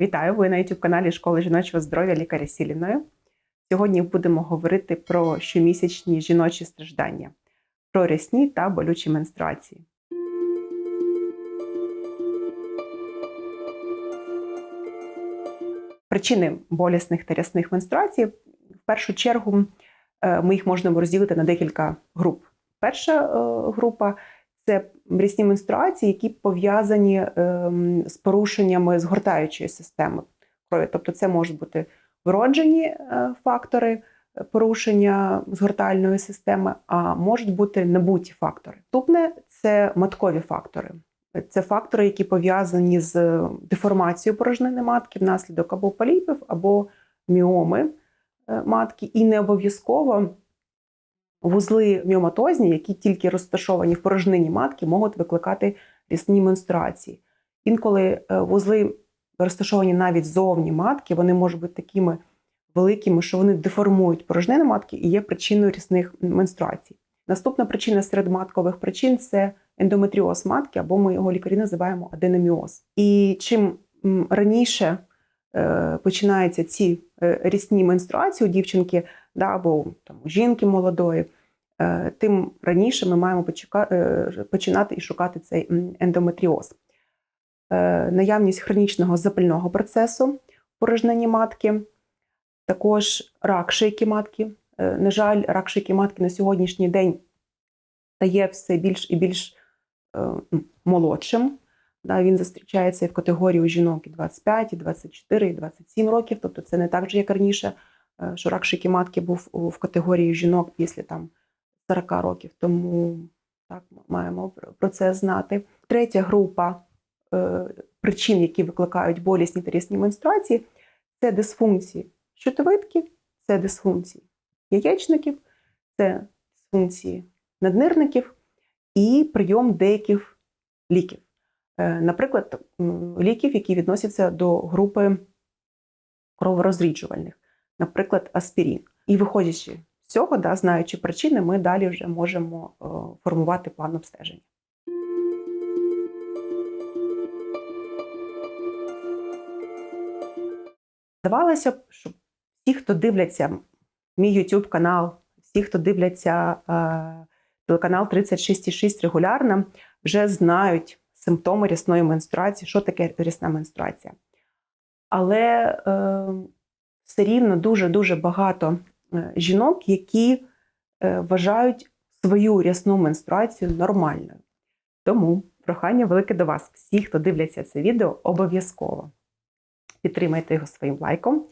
Вітаю! Ви на youtube каналі Школи жіночого здоров'я лікаря Сіліною. Сьогодні будемо говорити про щомісячні жіночі страждання, про рясні та болючі менструації. Причини болісних та рясних менструацій в першу чергу е, ми їх можемо розділити на декілька груп. Перша е, група це рясні менструації, які пов'язані ем, з порушеннями згортаючої системи крові. Тобто, це можуть бути вроджені е, фактори порушення згортальної системи, а можуть бути набуті фактори. Наступне це маткові фактори. Це фактори, які пов'язані з деформацією порожнини матки внаслідок або поліпів, або міоми е, матки, і не обов'язково вузли міоматозні, які тільки розташовані в порожнині матки, можуть викликати рісні менструації. Інколи е, вузли розташовані навіть зовні матки, вони можуть бути такими великими, що вони деформують порожнину матки і є причиною рісних менструацій. Наступна причина серед маткових причин це ендометріоз матки, або ми його лікарі називаємо аденоміоз. І чим раніше е, починаються ці е, рісні менструації у дівчинки, да, або там, у жінки молодої, е, тим раніше ми маємо починати і шукати цей ендометріоз. Наявність хронічного запального процесу в порожненні матки, також рак шийки матки. На жаль, рак шийки матки на сьогоднішній день стає все більш і більш молодшим. Він зустрічається і в категорії у жінок і 25, і 24, і 27 років. Тобто це не так же, як раніше, е, що рак шийки матки був в категорії жінок після там 40 років. Тому так маємо про це знати. Третя група е, причин, які викликають болісні та різні менструації, це дисфункції щитовидки, це дисфункції яєчників, це дисфункції наднирників і прийом деяких ліків. Е, наприклад, ліків, які відносяться до групи кроворозріджувальних, наприклад, аспірін. І виходячи з цього, да, знаючи причини, ми далі вже можемо е, формувати план обстеження. Здавалося б, що всі, хто дивляться мій YouTube канал, всі, хто дивляться е, телеканал 36,6 регулярно, вже знають симптоми рясної менструації, що таке рясна менструація. Але е, все рівно дуже-дуже багато е, жінок, які е, вважають свою рясну менструацію нормальною. Тому прохання велике до вас, всі, хто дивляться це відео, обов'язково підтримайте його своїм лайком,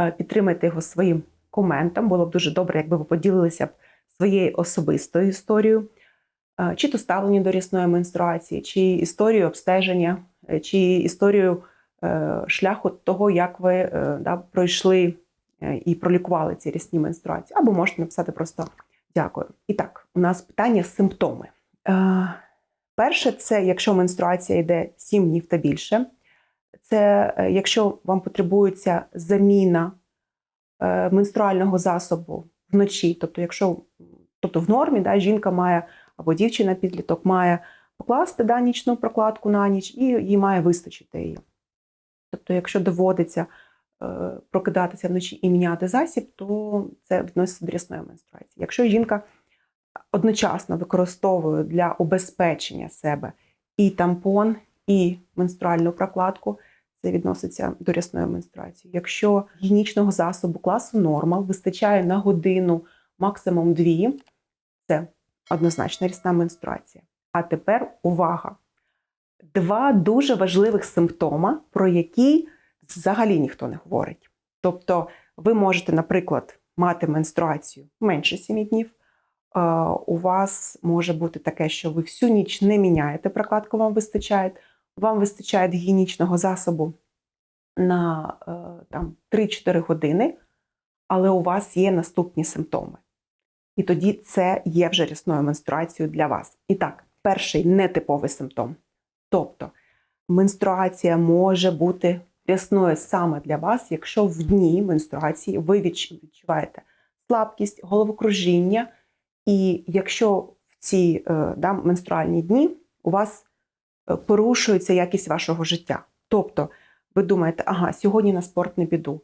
е, підтримайте його своїм коментом. Було б дуже добре, якби ви поділилися б своєю особистою історією, чи то ставлення до рясної менструації, чи історію обстеження, чи історію шляху того, як ви да, пройшли і пролікували ці рясні менструації, або можете написати просто дякую. І так, у нас питання симптоми. Перше, це якщо менструація йде 7 днів та більше, це якщо вам потребується заміна менструального засобу вночі. Тобто, якщо тобто в нормі да, жінка має або дівчина підліток має покласти да, нічну прокладку на ніч, і їй має вистачити її. Тобто, якщо доводиться е, прокидатися вночі і міняти засіб, то це відноситься до рясної менструації. Якщо жінка одночасно використовує для убезпечення себе і тампон, і менструальну прокладку, це відноситься до рясної менструації. Якщо гігієнічного засобу класу нормал вистачає на годину, максимум дві, це однозначна рясна менструація. А тепер увага! Два дуже важливих симптома, про які взагалі ніхто не говорить. Тобто, ви можете, наприклад, мати менструацію менше 7 днів. У вас може бути таке, що ви всю ніч не міняєте прокладку, вам вистачає вам вистачає гігієнічного засобу на е, там, 3-4 години, але у вас є наступні симптоми. І тоді це є вже рясною менструацією для вас. І так, перший нетиповий симптом. Тобто менструація може бути рясною саме для вас, якщо в дні менструації ви відчуваєте слабкість, головокружіння, і якщо в ці е, да, менструальні дні у вас Е, порушується якість вашого життя. Тобто ви думаєте, ага, сьогодні на спорт не піду.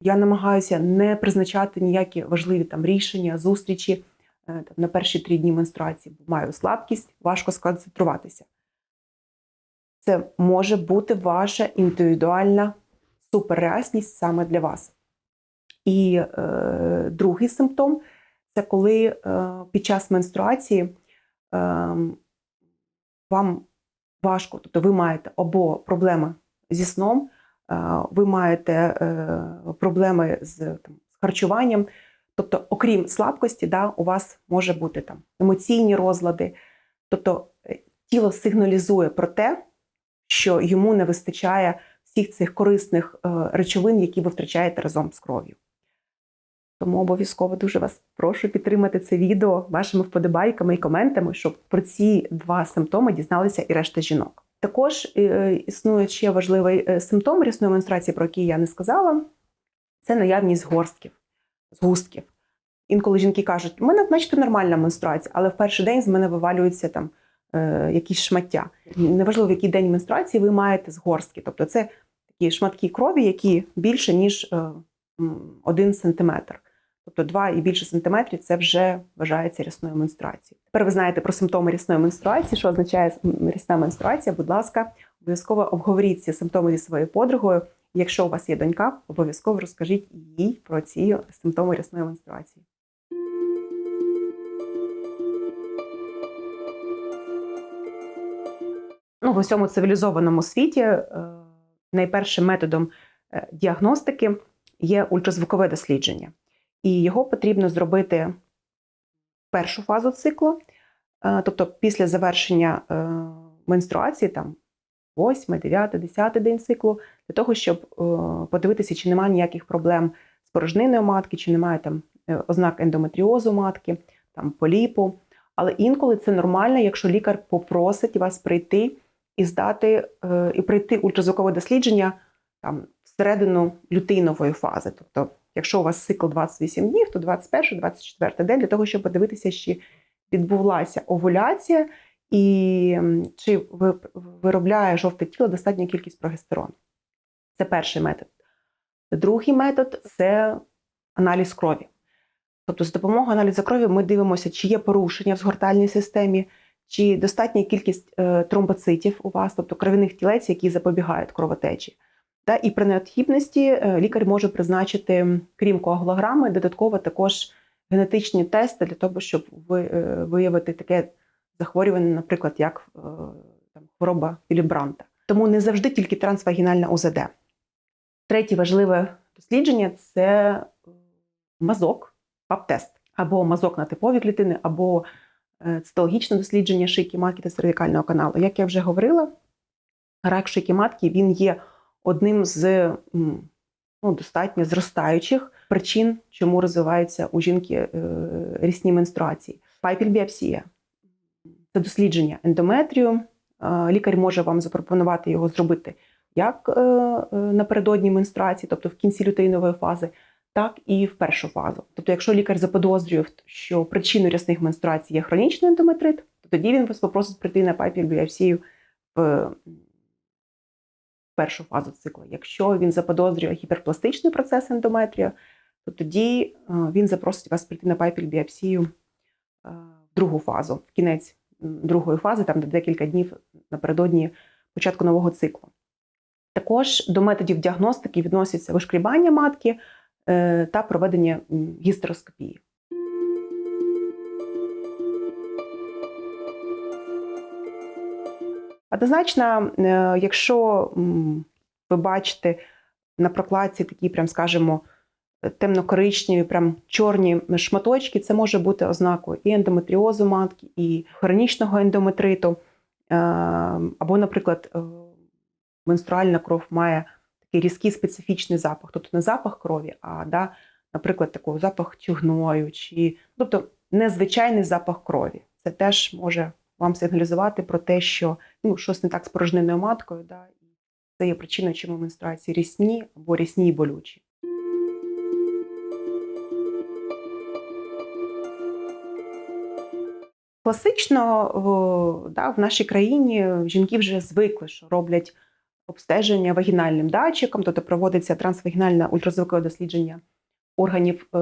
Я намагаюся не призначати ніякі важливі там рішення, зустрічі е, там, на перші три дні менструації, бо маю слабкість, важко сконцентруватися. Це може бути ваша індивідуальна суперреальність саме для вас. І е, другий симптом це коли е, під час менструації е, вам важко, тобто ви маєте або проблеми зі сном, е, ви маєте е, проблеми з, там, з харчуванням. Тобто, окрім слабкості, да, у вас може бути там емоційні розлади. Тобто е, тіло сигналізує про те, що йому не вистачає всіх цих корисних е, речовин, які ви втрачаєте разом з кров'ю. Тому обов'язково дуже вас прошу підтримати це відео вашими вподобайками і коментами, щоб про ці два симптоми дізналися і решта жінок. Також е, існує ще важливий е, симптом рясної менструації, про який я не сказала, це наявність горстків, згустків. Інколи жінки кажуть, у мене, начебто, нормальна менструація, але в перший день з мене вивалюються там якісь шмаття. Неважливо, в який день менструації ви маєте згорстки. Тобто це такі шматки крові, які більше, ніж е, один сантиметр. Тобто 2 і більше сантиметрів це вже вважається рясною менструацією. Тепер ви знаєте про симптоми рясної менструації, що означає рясна менструація. Будь ласка, обов'язково обговоріть ці симптоми зі своєю подругою. Якщо у вас є донька, обов'язково розкажіть їй про ці симптоми рясної менструації. Ну, в усьому цивілізованому світі е, найпершим методом е, діагностики є ультразвукове дослідження, і його потрібно зробити першу фазу циклу, е, тобто після завершення менструації, там 8, 9, 10 день циклу, для того, щоб подивитися, чи немає ніяких проблем з порожниною матки, чи немає там ознак ендометріозу матки, там поліпу. Але інколи це нормально, якщо лікар попросить вас прийти і здати е, і пройти ультразвукове дослідження там всередину лютинової фази. Тобто, якщо у вас цикл 28 днів, то 21-24 день для того, щоб подивитися, чи відбулася овуляція і чи виробляє жовте тіло достатню кількість прогестерону. Це перший метод. Другий метод це аналіз крові. Тобто, з допомогою аналізу крові ми дивимося, чи є порушення в згортальній системі, чи достатня кількість е, тромбоцитів у вас, тобто кров'яних тілець, які запобігають кровотечі. Та і при необхідності е, лікар може призначити, крім коагулограми, додатково також генетичні тести для того, щоб е, виявити таке захворювання, наприклад, як там, хвороба Філібранта. Тому не завжди тільки трансвагінальна УЗД. Третє важливе дослідження це мазок, ПАП-тест, або мазок на типові клітини, або цитологічне дослідження шийки матки та cervicального каналу. Як я вже говорила, рак шийки матки він є одним з ну, достатньо зростаючих причин, чому розвиваються у жінки е, рісні менструації. Пайпільбіапсія це дослідження ендометрію. Е, лікар може вам запропонувати його зробити як напередодні менструації, тобто в кінці лютеїнової фази, так і в першу фазу. Тобто, якщо лікар заподозрює, що причиною рясних менструацій є хронічний ендометрит, то тоді він вас попросить прийти на папір біопсію в першу фазу циклу. Якщо він заподозрює гіперпластичний процес ендометрію, то тоді е, він запросить вас прийти на папіль біопсію е, в другу фазу, в кінець другої фази, там до декілька днів напередодні початку нового циклу. Також до методів діагностики відносяться вишкрібання матки. Е, та проведення гістероскопії. Однозначно, е, якщо ви бачите на прокладці такі, прям скажімо, темно-коричневі, прям чорні шматочки, це може бути ознакою і ендометріозу матки, і хронічного ендометриту. Е, або, наприклад, менструальна кров має такий різкий специфічний запах, тобто не запах крові, а да, наприклад, такий запах тюгною, чи тобто незвичайний запах крові. Це теж може вам сигналізувати про те, що ну, щось не так з порожниною маткою, да, і це є причиною, чому менструації рісні або рісні і болючі. Класично да, в нашій країні жінки вже звикли, що роблять обстеження вагінальним датчиком, тобто проводиться трансвагінальне ультразвукове дослідження органів е,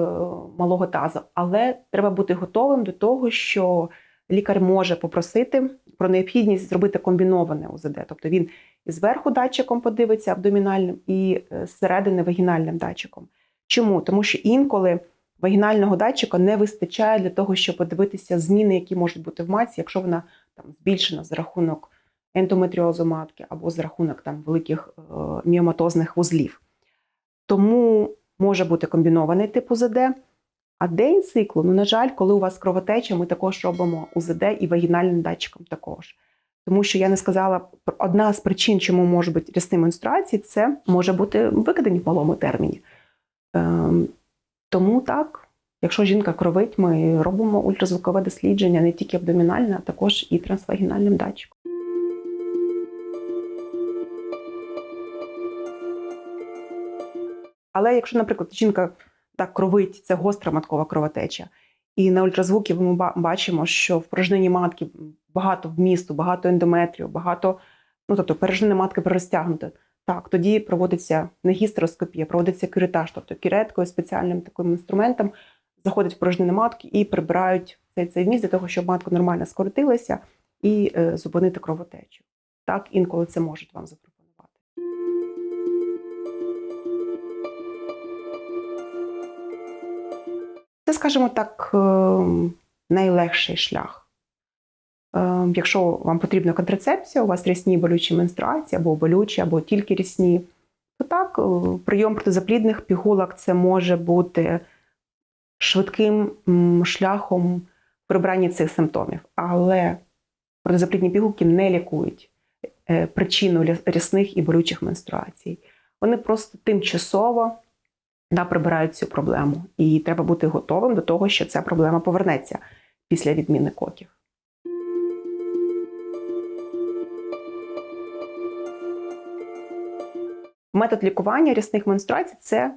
малого тазу. Але треба бути готовим до того, що лікар може попросити про необхідність зробити комбіноване УЗД. Тобто він і зверху датчиком подивиться абдомінальним, і е, зсередини вагінальним датчиком. Чому? Тому що інколи вагінального датчика не вистачає для того, щоб подивитися зміни, які можуть бути в матці, якщо вона там збільшена за рахунок ендометріозу матки або за рахунок там великих е, міоматозних вузлів. Тому може бути комбінований тип УЗД. А день циклу, ну, на жаль, коли у вас кровотеча, ми також робимо УЗД і вагінальним датчиком також. Тому що я не сказала, одна з причин, чому може бути рясні менструації, це може бути викидані в малому терміні. Ем, тому так, якщо жінка кровить, ми робимо ультразвукове дослідження не тільки абдомінальне, а також і трансвагінальним датчиком. Але якщо, наприклад, жінка так кровить, це гостра маткова кровотеча, і на ультразвуки ми бачимо, що в порожнині матки багато вмісту, багато ендометрію, багато, ну тобто порожнина матки перерозтягнута. Так, тоді проводиться не гістероскопія, проводиться кюретаж, тобто кюреткою, спеціальним таким інструментом заходять в порожнини матки і прибирають цей, цей вміст для того, щоб матка нормально скоротилася і е, зупинити кровотечу. Так, інколи це можуть вам запропонувати. Це, скажімо так, е, найлегший шлях. Е, Якщо вам потрібна контрацепція, у вас рясні болючі менструації, або болючі, або тільки рясні, то так, е, прийом протизаплідних пігулок це може бути швидким шляхом прибрання цих симптомів. Але протизаплідні пігулки не лікують причину ря- рясних і болючих менструацій. Вони просто тимчасово да, прибирають цю проблему. І треба бути готовим до того, що ця проблема повернеться після відміни коків. Метод лікування рясних менструацій це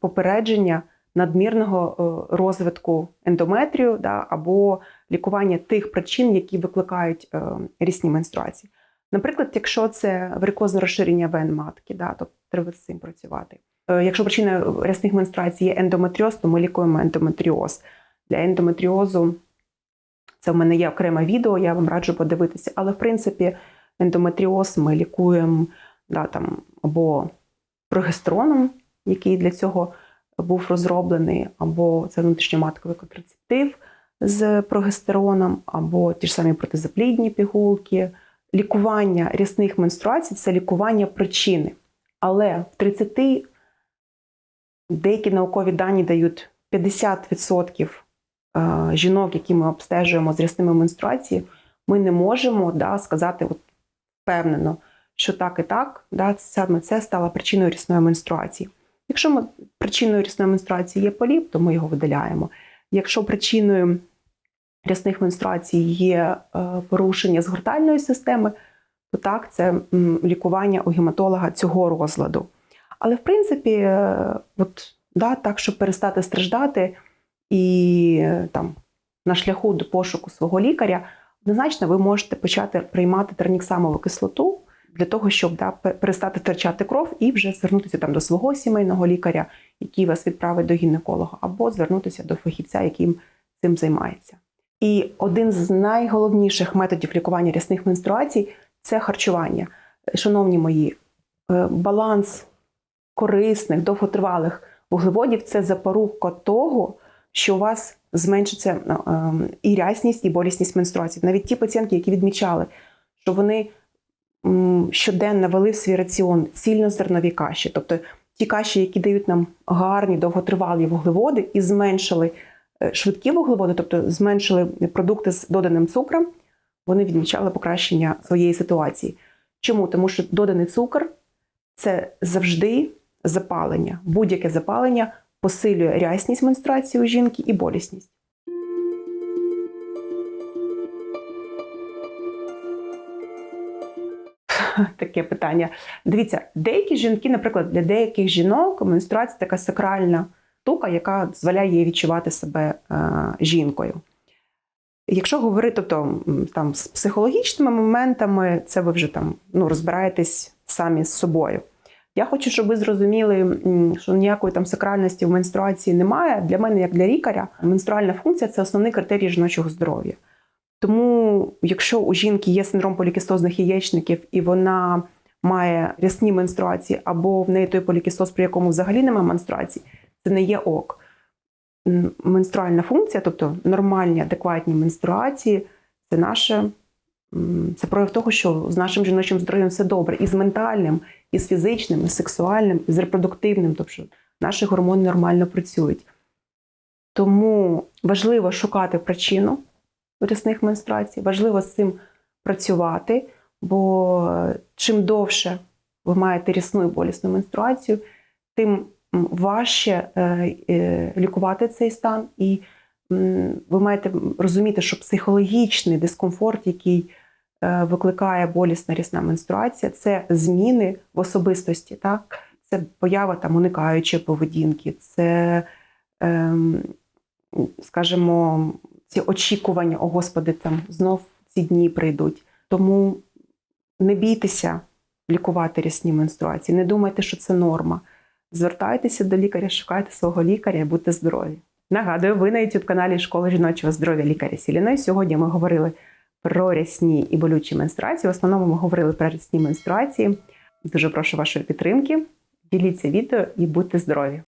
попередження надмірного е, розвитку ендометрію да, або лікування тих причин, які викликають е, рясні менструації. Наприклад, якщо це варикозне розширення вен матки, да, то треба з цим працювати. Е, Якщо причина рясних менструацій є ендометріоз, то ми лікуємо ендометріоз. Для ендометріозу це в мене є окреме відео, я вам раджу подивитися. Але в принципі, ендометріоз ми лікуємо да, там, або прогестероном, який для цього був розроблений, або це внутрішньоматковий контрацептив з прогестероном, або ті ж самі протизаплідні пігулки. Лікування рясних менструацій це лікування причини. Але в 30 деякі наукові дані дають 50% е, жінок, які ми обстежуємо з рясними менструаціями, ми не можемо да, сказати от, впевнено, що так і так, да, саме це стало причиною рясної менструації. Якщо ми, причиною рясної менструації є поліп, то ми його видаляємо. Якщо причиною рясних менструацій є е, порушення згортальної системи, то так, це лікування у гематолога цього розладу. Але в принципі, е, от, да, так, щоб перестати страждати і е, там, на шляху до пошуку свого лікаря, однозначно ви можете почати приймати терніксамову кислоту для того, щоб да, перестати втрачати кров і вже звернутися там до свого сімейного лікаря, який вас відправить до гінеколога, або звернутися до фахівця, яким цим займається. І один з найголовніших методів лікування рясних менструацій це харчування. Шановні мої, е, баланс корисних, довготривалих вуглеводів це запорука того, що у вас зменшиться е, і рясність, і болісність менструації. Навіть ті пацієнтки, які відмічали, що вони щоденно вели в свій раціон цільнозернові каші, тобто ті каші, які дають нам гарні довготривалі вуглеводи, і зменшили е, швидкі вуглеводи, тобто зменшили продукти з доданим цукром, вони відмічали покращення своєї ситуації. Чому? Тому що доданий цукор це завжди запалення. Будь-яке запалення посилює рясність менструації у жінки і болісність. Таке питання. Дивіться, деякі жінки, наприклад, для деяких жінок менструація така сакральна штука, яка дозволяє їй відчувати себе е, жінкою. Якщо говорити тобто, там, з психологічними моментами, це ви вже там ну, розбираєтесь самі з собою. Я хочу, щоб ви зрозуміли, що ніякої там сакральності в менструації немає. Для мене, як для лікаря, менструальна функція це основний критерій жіночого здоров'я. Тому, якщо у жінки є синдром полікістозних яєчників і вона має рясні менструації, або в неї той полікістоз, при якому взагалі немає менструації, це не є ок. Менструальна функція, тобто нормальні, адекватні менструації, це наше це прояв того, що з нашим жіночим здоров'ям все добре, і з ментальним, і з фізичним, і з сексуальним, і з репродуктивним, тобто наші гормони нормально працюють. Тому важливо шукати причину рясних менструацій, важливо з цим працювати, бо чим довше ви маєте рясну і болісну менструацію, тим важче е, е, лікувати цей стан, і ви маєте розуміти, що психологічний дискомфорт, який викликає болісна рясна менструація, це зміни в особистості, так? це поява там уникаючої поведінки, це, ем, скажімо, ці очікування, о Господи, там знов ці дні прийдуть. Тому не бійтеся лікувати рясні менструації, не думайте, що це норма. Звертайтеся до лікаря, шукайте свого лікаря і будьте здорові. Нагадую, ви на youtube каналі Школи жіночого здоров'я лікаря Сіліної. Сьогодні ми говорили про рясні і болючі менструації. В основному ми говорили про рясні менструації. Дуже прошу вашої підтримки. Діліться відео і будьте здорові!